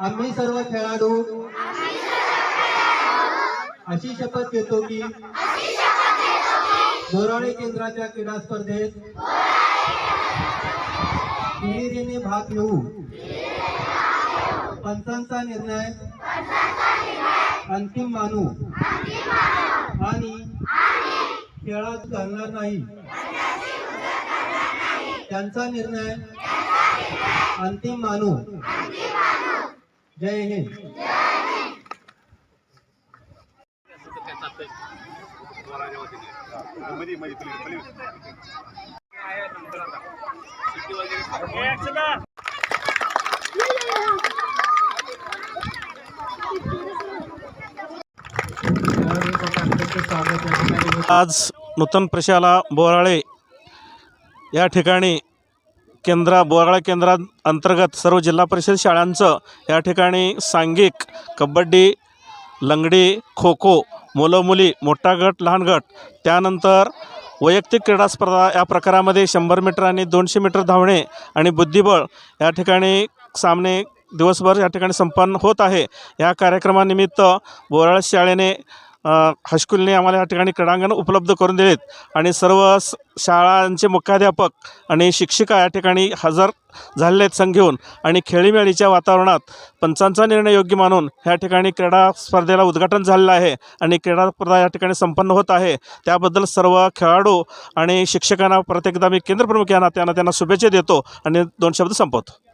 आम्ही सर्व खेळाडू अशी शपथ घेतो की बोराळे केंद्राच्या क्रीडा स्पर्धेत हिरिरीने भाग घेऊ. पंचांचा निर्णय अंतिम मानू. आणि खेळात घालणार नाही. त्यांचा निर्णय अंतिम मानू. जय हिंद. आज नूतन प्रशाला बोराळे या ठिकाणी केंद्रा बोराळा केंद्रा अंतर्गत सर्व जिल्हा परिषद शाळांचं या ठिकाणी सांघिक कबड्डी लंगडी खो खो मुलं मुली मोठा गट लहान गट त्यानंतर वैयक्तिक क्रीडा स्पर्धा या प्रकारामध्ये शंभर मीटर आणि दोनशे मीटर धावणे आणि बुद्धिबळ या ठिकाणी सामने दिवसभर या ठिकाणी संपन्न होत आहे. या कार्यक्रमानिमित्त बोराळ शाळेने हायस्कूलने आम्हाला या ठिकाणी क्रीडांगण उपलब्ध करून दिलेत. आणि सर्व स- शाळांचे मुख्याध्यापक आणि शिक्षिका या ठिकाणी हजर झालेले आहेत संघ घेऊन आणि खेळीमेळीच्या वातावरणात पंचांचा निर्णय योग्य मानून ह्या ठिकाणी क्रीडा स्पर्धेला उद्घाटन झालेलं आहे आणि क्रीडा स्पर्धा या ठिकाणी संपन्न होत आहे. त्याबद्दल सर्व खेळाडू आणि शिक्षकांना प्रत्येकदा मी केंद्रप्रमुख या नात्यानं त्यांना शुभेच्छा देतो आणि दोन शब्द संपवतो.